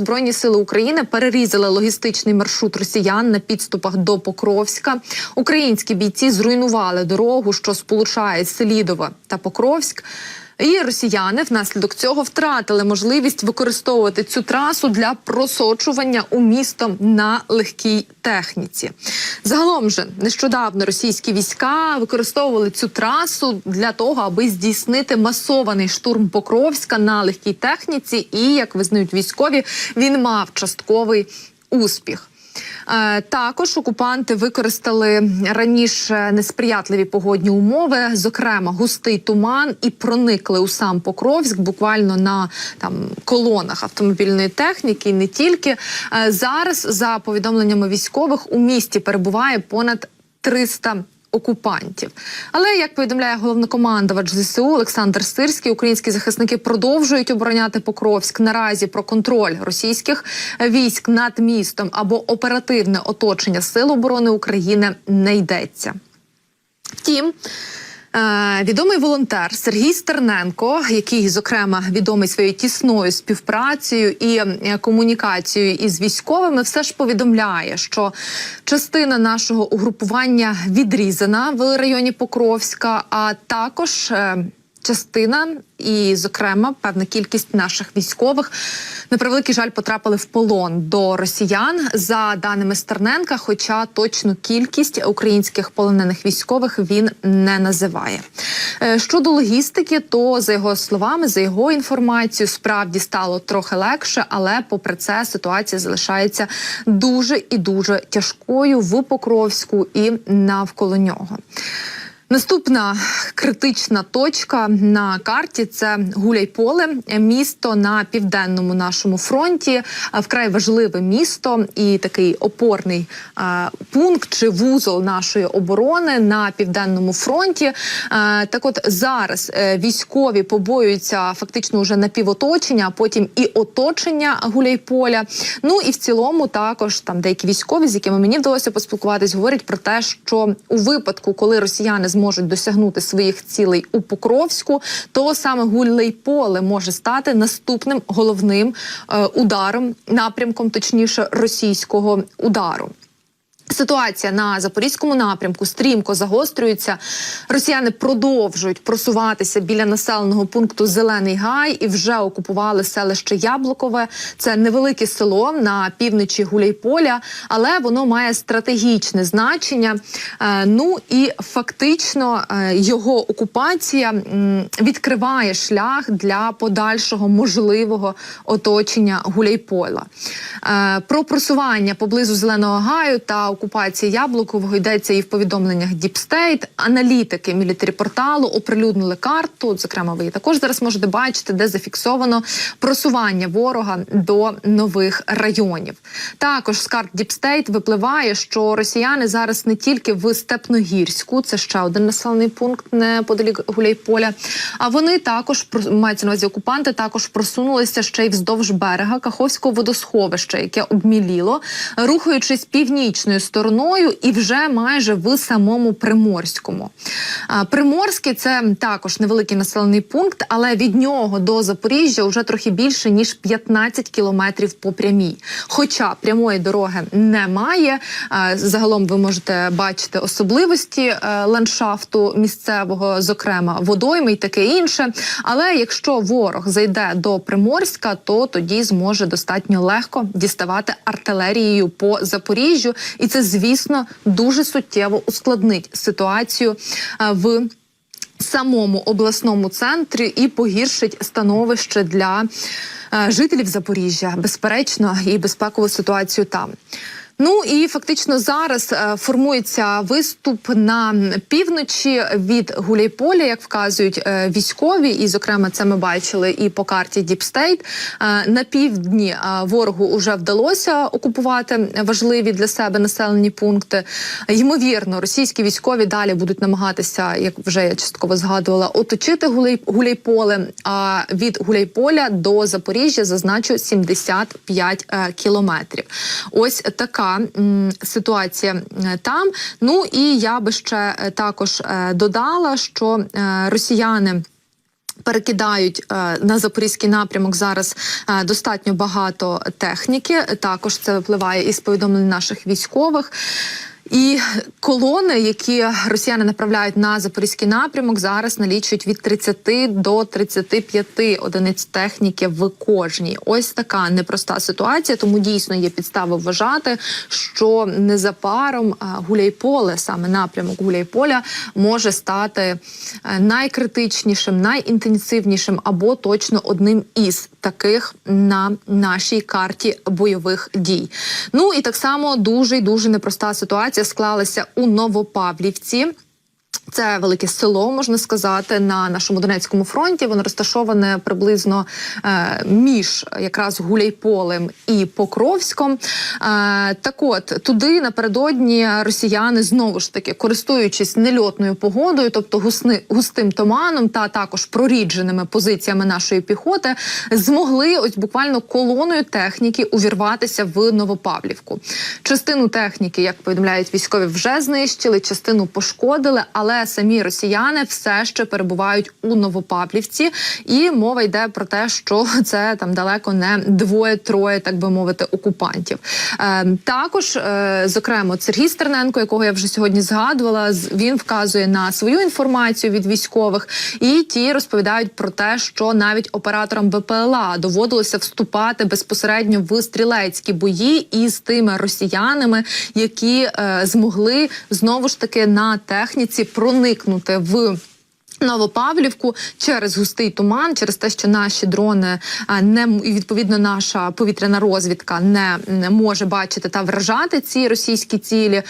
збройні сили України перерізали логістичний маршрут росіян на підступах до Покровська. Українські бійці зруйнували дорогу, що сполучає Селідове та Покровськ. І росіяни внаслідок цього втратили можливість використовувати цю трасу для просочування у місто на легкій техніці. Загалом же нещодавно російські війська використовували цю трасу для того, аби здійснити масований штурм Покровська на легкій техніці. І як визнають військові, він мав частковий успіх. Е, Також окупанти використали раніше несприятливі погодні умови, зокрема густий туман, і проникли у сам Покровськ, буквально на там колонах автомобільної техніки. і Не тільки Е, зараз, за повідомленнями військових, у місті перебуває понад 300 окупантів. Але як повідомляє головнокомандувач ЗСУ Олександр Сирський, українські захисники продовжують обороняти Покровськ. Наразі про контроль російських військ над містом або оперативне оточення Сил оборони України не йдеться. Втім. Відомий волонтер Сергій Стерненко, який, зокрема, відомий своєю тісною співпрацею і е, комунікацією із військовими, все ж повідомляє, що частина нашого угрупування відрізана в районі Покровська, а також е, частина, і, зокрема, певна кількість наших військових на превеликий жаль потрапили в полон до росіян за даними Стерненка. Хоча точну кількість українських полонених військових він не називає. Е, Щодо логістики, то за його словами, за його інформацією, справді стало трохи легше, але попри це ситуація залишається дуже і дуже тяжкою в Покровську і навколо нього. Наступна критична точка на карті це Гуляйполе, місто на південному нашому фронті. Вкрай важливе місто і такий опорний пункт чи вузол нашої оборони на південному фронті. Так, от зараз е, військові побоюються фактично вже напівоточення, а потім і оточення Гуляйполя. Ну і в цілому також там деякі військові, з якими мені вдалося поспілкуватись, говорять про те, що у випадку, коли росіяни зможуть досягнути своїх цілей у Покровську, то саме Гуляйполе може стати наступним головним е, ударом, напрямком, точніше, російського удару. Ситуація на запорізькому напрямку стрімко загострюється. Росіяни продовжують просуватися біля населеного пункту Зелений Гай і вже окупували селище Яблукове. Це невелике село на півночі Гуляйполя, але воно має стратегічне значення. Е, Ну і фактично е, його окупація відкриває шлях для подальшого можливого оточення Гуляйполя. Е, Про просування поблизу Зеленого Гаю та окупації Яблукового йдеться і в повідомленнях State. Аналітики мілітарі порталу оприлюднили карту. Зокрема, ви її також зараз можете бачити, де зафіксовано просування ворога до нових районів. Також з карт State випливає, що росіяни зараз не тільки в Степногірську, це ще один населений пункт неподалік Гуляйполя. А вони також мається на увазі окупанти, також просунулися ще й вздовж берега Каховського водосховища, яке обміліло, рухаючись північною стороною і вже майже в самому Приморському. А, Приморське це також невеликий населений пункт, але від нього до Запоріжжя вже трохи більше ніж 15 кілометрів по прямій. Хоча прямої дороги немає. Загалом ви можете бачити особливості е, ландшафту місцевого, зокрема водойми і таке інше. Але якщо ворог зайде до Приморська, то тоді зможе достатньо легко діставати артилерією по Запоріжжю, і це, звісно, дуже суттєво ускладнить ситуацію е, в самому обласному центрі і погіршить становище для е, жителів Запоріжжя, безперечно, і безпекову ситуацію там. Ну і фактично зараз е, формується виступ на півночі від Гуляйполя, як вказують е, військові, і зокрема це ми бачили і по карті. Е, на півдні е, ворогу вже вдалося окупувати важливі для себе населені пункти. Ймовірно, російські військові далі будуть намагатися, як вже я частково згадувала, оточити Гуляй, Гуляйполе. А від Гуляйполя до Запоріжжя зазначу 75 е, кілометрів. Ось така ситуація е, там. Ну і я би ще е, також е, додала, що росіяни. Перекидають на запорізький напрямок зараз достатньо багато техніки. Також це випливає із повідомлень наших військових. І колони, які росіяни направляють на запорізький напрямок, зараз налічують від 30 до 35 одиниць техніки в кожній. Ось така непроста ситуація. Тому дійсно є підстави вважати, що незабаром е, Гуляйполе, саме напрямок Гуляйполя, може стати е, найкритичнішим, найінтенсивнішим або точно одним із таких на нашій карті бойових дій. Ну і так само дуже дуже непроста ситуація склалася у Новопавлівці. Це велике село, можна сказати, на нашому Донецькому фронті. Воно розташоване приблизно е, між якраз Гуляйполем і Покровськом. Е, так от туди напередодні росіяни знову ж таки користуючись нельотною погодою, тобто гусни, густим туманом та також прорідженими позиціями нашої піхоти, змогли ось буквально колоною техніки увірватися в Новопавлівку. Частину техніки, як повідомляють військові, вже знищили, частину пошкодили, але самі росіяни все ще перебувають у Новопавлівці, і мова йде про те, що це там далеко не двоє-троє, так би мовити, окупантів. Е, також, е, зокрема, Сергій Стерненко, якого я вже сьогодні згадувала, він вказує на свою інформацію від військових, і ті розповідають про те, що навіть операторам БПЛА доводилося вступати безпосередньо в стрілецькі бої із тими росіянами, які е, змогли знову ж таки на техніці проникнути в. Новопавлівку через густий туман, через те, що наші дрони не і відповідно наша повітряна розвідка не, не може бачити та вражати ці російські цілі.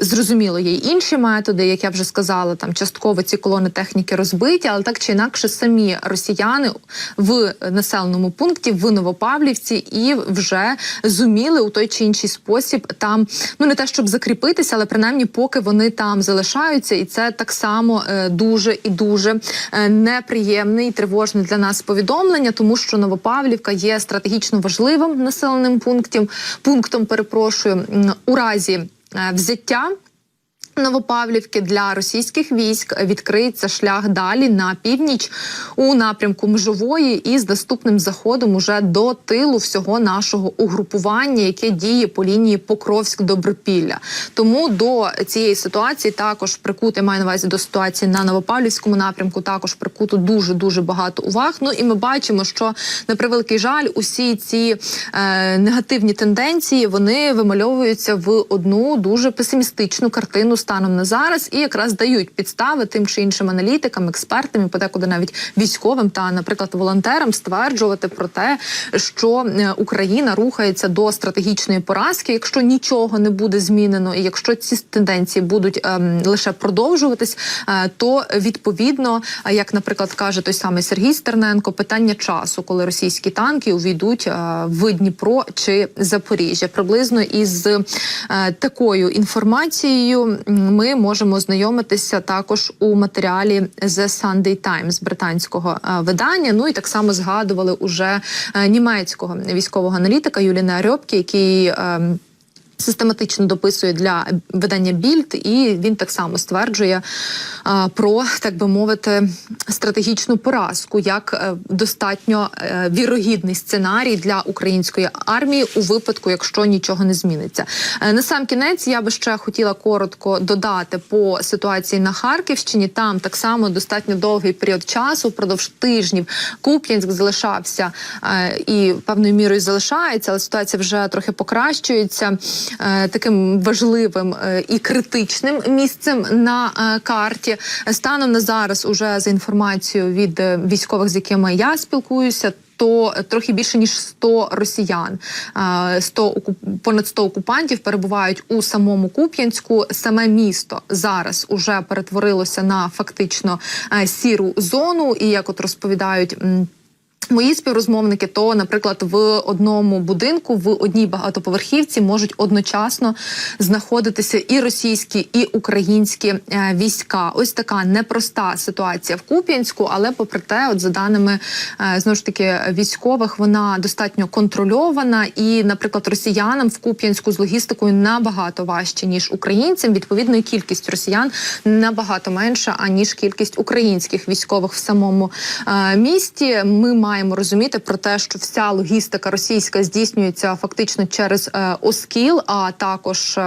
Зрозуміло, є й інші методи, як я вже сказала, там частково ці колони техніки розбиті, але так чи інакше, самі росіяни в населеному пункті в Новопавлівці і вже зуміли у той чи інший спосіб там ну не те, щоб закріпитися, але принаймні поки вони там залишаються, і це так само е, дуже і дуже е, неприємне і тривожне для нас повідомлення, тому що Новопавлівка є стратегічно важливим населеним пунктом. Пунктом перепрошую у разі е, взяття. Новопавлівки для російських військ відкриється шлях далі на північ у напрямку межової і з доступним заходом уже до тилу всього нашого угрупування, яке діє по лінії Покровськ-Добропілля. Тому до цієї ситуації також прикути маю на увазі до ситуації на Новопавлівському напрямку. Також прикуто дуже дуже багато уваг. Ну і ми бачимо, що на превеликий жаль, усі ці е, негативні тенденції вони вимальовуються в одну дуже песимістичну картину станом на зараз, і якраз дають підстави тим чи іншим аналітикам, експертам, і подекуди навіть військовим та, наприклад, волонтерам стверджувати про те, що е, Україна рухається до стратегічної поразки, якщо нічого не буде змінено, і якщо ці тенденції будуть ем, лише продовжуватись, е, то відповідно, е, як, наприклад, каже той самий Сергій Стерненко, питання часу, коли російські танки увійдуть е, в Дніпро чи Запоріжжя, приблизно із е, такою інформацією ми можемо ознайомитися також у матеріалі The Sunday Times британського е, видання. Ну і так само згадували уже е, німецького військового аналітика Юліна Рьобкі, який. Ем, Систематично дописує для видання Більд, і він так само стверджує а, про так би мовити стратегічну поразку як е, достатньо е, вірогідний сценарій для української армії у випадку, якщо нічого не зміниться. Е, на сам кінець я би ще хотіла коротко додати по ситуації на Харківщині. Там так само достатньо довгий період часу, впродовж тижнів. Куп'янськ залишався е, і певною мірою залишається, але ситуація вже трохи покращується е, таким важливим е, і критичним місцем на е, карті. Станом на зараз, уже за інформацією від е, військових, з якими я спілкуюся. То трохи більше ніж 100 росіян, е, 100 окуп... понад 100 окупантів перебувають у самому Куп'янську. Саме місто зараз уже перетворилося на фактично е, сіру зону. І як от розповідають. Мої співрозмовники, то, наприклад, в одному будинку в одній багатоповерхівці можуть одночасно знаходитися і російські, і українські е, війська. Ось така непроста ситуація в Куп'янську, але попри те, от за даними е, знову ж таки військових, вона достатньо контрольована. І, наприклад, росіянам в Куп'янську з логістикою набагато важче ніж українцям. Відповідно, і кількість росіян набагато менша аніж кількість українських військових в самому е, місті. Ми маємо розуміти про те, що вся логістика російська здійснюється фактично через е, Оскіл, а також.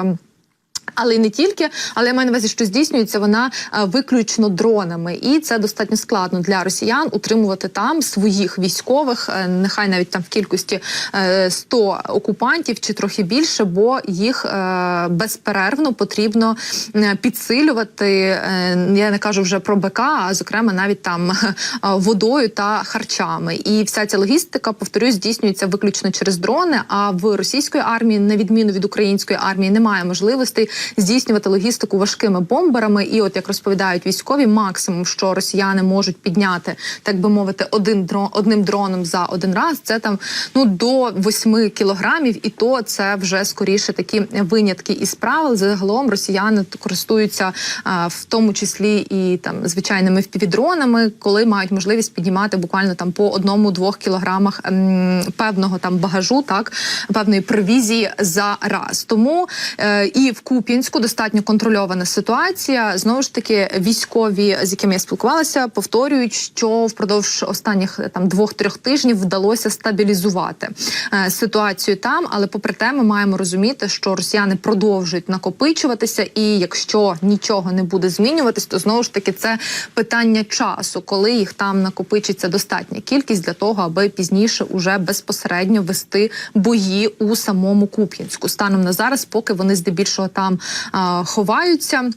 Е, але й не тільки, але я маю на увазі, що здійснюється вона е, виключно дронами, і це достатньо складно для росіян утримувати там своїх військових, е, нехай навіть там в кількості е, 100 окупантів чи трохи більше, бо їх е, безперервно потрібно е, підсилювати. е, Я не кажу вже про БК, а зокрема навіть там е, водою та харчами. І вся ця логістика, повторюсь, здійснюється виключно через дрони. А в російської армії, на відміну від української армії, немає можливостей здійснювати логістику важкими бомберами. І, от як розповідають військові, максимум, що росіяни можуть підняти, так би мовити, один дрон одним дроном за один раз, це там ну до 8 кілограмів, і то це вже скоріше такі винятки із правил. Загалом росіяни користуються а, в тому числі і там звичайними впівдронами, коли мають можливість піднімати буквально там по одному-двох кілограмах ем, певного там багажу, так певної провізії за раз. Тому е, і в Куп'янську достатньо контрольована ситуація. Знову ж таки, військові, з якими я спілкувалася, повторюють, що впродовж останніх там двох-трьох тижнів вдалося стабілізувати е, ситуацію там. Але попри те, ми маємо розуміти, що росіяни продовжують накопичуватися, і якщо нічого не буде змінюватись, то знову ж таки це питання часу, коли їх там накопичиться достатня кількість для того, аби пізніше уже безпосередньо вести бої у самому Куп'янську. Станом на зараз, поки вони здебільшого там а, ховаються.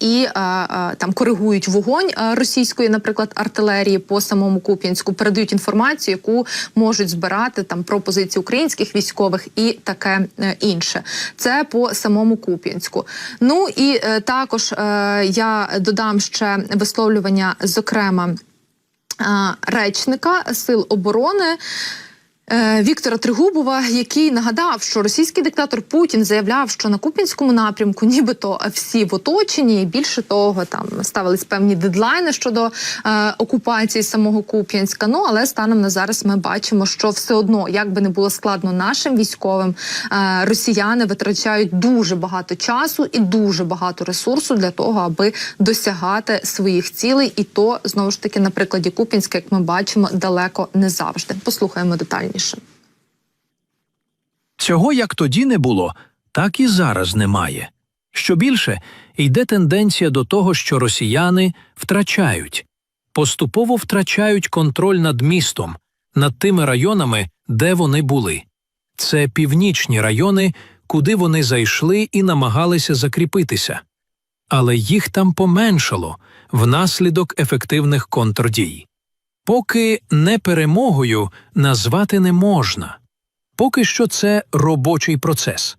І а, а, там коригують вогонь російської, наприклад, артилерії по самому Куп'янську, передають інформацію, яку можуть збирати там про позиції українських військових і таке е, інше. Це по самому Куп'янську. Ну і е, також е, я додам ще висловлювання, зокрема е, речника сил оборони. Е, Віктора Тригубова, який нагадав, що російський диктатор Путін заявляв, що на Купінському напрямку, нібито всі в оточенні, і більше того, там ставились певні дедлайни щодо е, окупації самого Куп'янська. Ну але станом на зараз ми бачимо, що все одно, як би не було складно нашим військовим, е, росіяни витрачають дуже багато часу і дуже багато ресурсу для того, аби досягати своїх цілей, і то знову ж таки на прикладі Куп'янська, як ми бачимо, далеко не завжди. Послухаємо детальніше. Цього як тоді не було, так і зараз немає. Що більше, йде тенденція до того, що росіяни втрачають, поступово втрачають контроль над містом, над тими районами, де вони були. Це північні райони, куди вони зайшли і намагалися закріпитися. Але їх там поменшало внаслідок ефективних контрдій. Поки не перемогою назвати не можна. Поки що це робочий процес.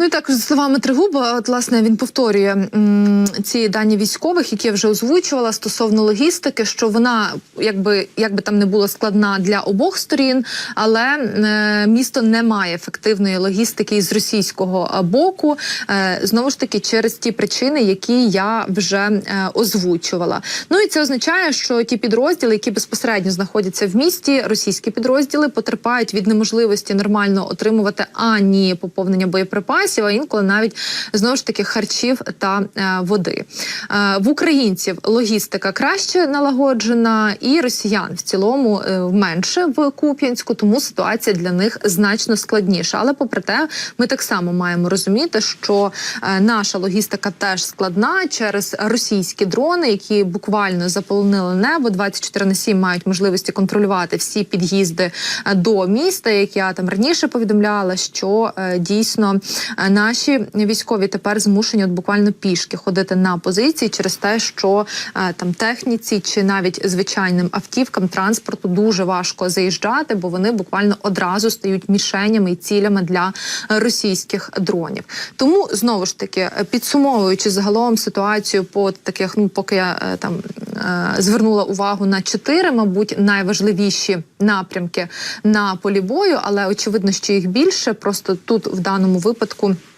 Ну і так за словами Тригуба, от власне він повторює м, ці дані військових, які я вже озвучувала стосовно логістики, що вона, якби якби там не була складна для обох сторін, але е, місто не має ефективної логістики із російського е, боку. Е, знову ж таки, через ті причини, які я вже е, озвучувала. Ну і це означає, що ті підрозділи, які безпосередньо знаходяться в місті, російські підрозділи потерпають від неможливості нормально отримувати ані поповнення боєприпасів, а інколи навіть знову ж таки харчів та е, води. Е, в українців логістика краще налагоджена, і росіян в цілому е, менше в Куп'янську, тому ситуація для них значно складніша. Але попри те, ми так само маємо розуміти, що наша логістика теж складна через російські дрони, які буквально заполонили небо 24 на 7 мають можливості контролювати всі під'їзди до міста. Як я там раніше повідомляла, що дійсно наші військові тепер змушені от буквально пішки ходити на позиції через те, що е, там техніці чи навіть звичайним автівкам транспорту дуже важко заїжджати, бо вони буквально одразу стають мішенями і цілями для російських дронів. Тому знову ж таки підсумовуючи загалом ситуацію по таких, ну поки я е, там е, звернула увагу на чотири, мабуть, найважливіші напрямки на полі бою, але очевидно, що їх більше. Просто тут в даному випадку. Е,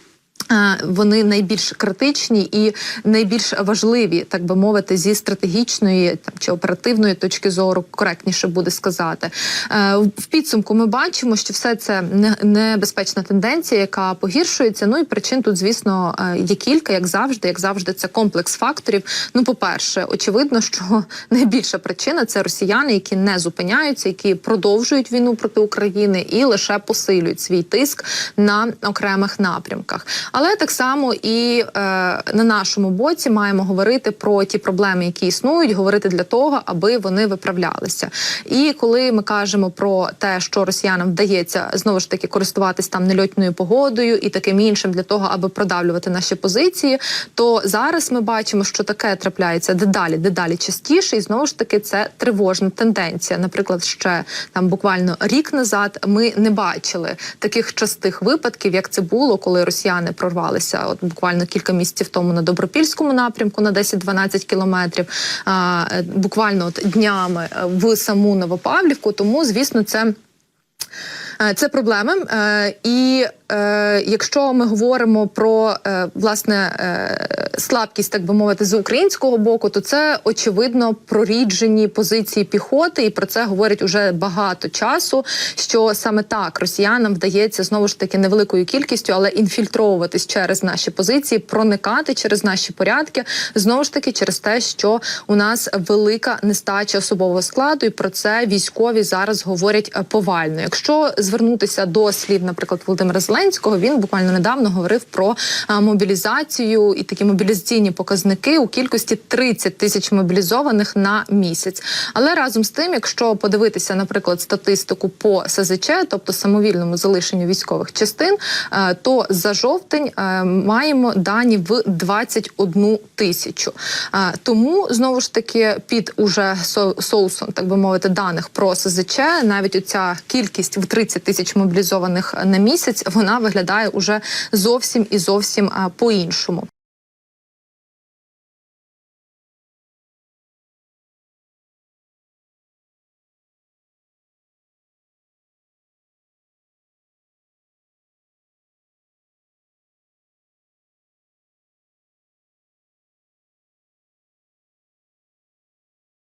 Вони найбільш критичні і найбільш важливі, так би мовити, зі стратегічної там чи оперативної точки зору, коректніше буде сказати. Е, В підсумку ми бачимо, що все це небезпечна тенденція, яка погіршується. Ну і причин тут, звісно, е, є кілька, як завжди. Як завжди, це комплекс факторів. Ну, по-перше, очевидно, що найбільша причина це росіяни, які не зупиняються, які продовжують війну проти України і лише посилюють свій тиск на окремих напрямках. Але так само і е, на нашому боці маємо говорити про ті проблеми, які існують, говорити для того, аби вони виправлялися. І коли ми кажемо про те, що росіянам вдається знову ж таки користуватись там нельотною погодою і таким іншим для того, аби продавлювати наші позиції, то зараз ми бачимо, що таке трапляється дедалі, дедалі частіше, і знову ж таки це тривожна тенденція. Наприклад, ще там буквально рік назад ми не бачили таких частих випадків, як це було, коли росіяни прорвалися от буквально кілька місяців тому на добропільському напрямку на 10-12 кілометрів, а, е, буквально от днями е, в саму Новопавлівку. Тому, звісно, це. Е, Це проблеми, і якщо ми говоримо про е, власне е, слабкість, так би мовити, з українського боку, то це очевидно проріджені позиції піхоти, і про це говорять уже багато часу. Що саме так росіянам вдається знову ж таки невеликою кількістю, але інфільтровуватись через наші позиції, проникати через наші порядки, знову ж таки через те, що у нас велика нестача особового складу, і про це військові зараз говорять е, повально. Якщо звернутися до слів, наприклад, Володимира Зеленського, він буквально недавно говорив про е, мобілізацію і такі мобілізаційні показники у кількості 30 тисяч мобілізованих на місяць. Але разом з тим, якщо подивитися, наприклад, статистику по СЗЧ, тобто самовільному залишенню військових частин, е, то за жовтень е, маємо дані в 21 тисячу. Тому знову ж таки під уже со- соусом, так би мовити, даних про СЗЧ, навіть оця кількість в 30 тисяч мобілізованих на місяць, вона виглядає уже зовсім і зовсім е, по-іншому.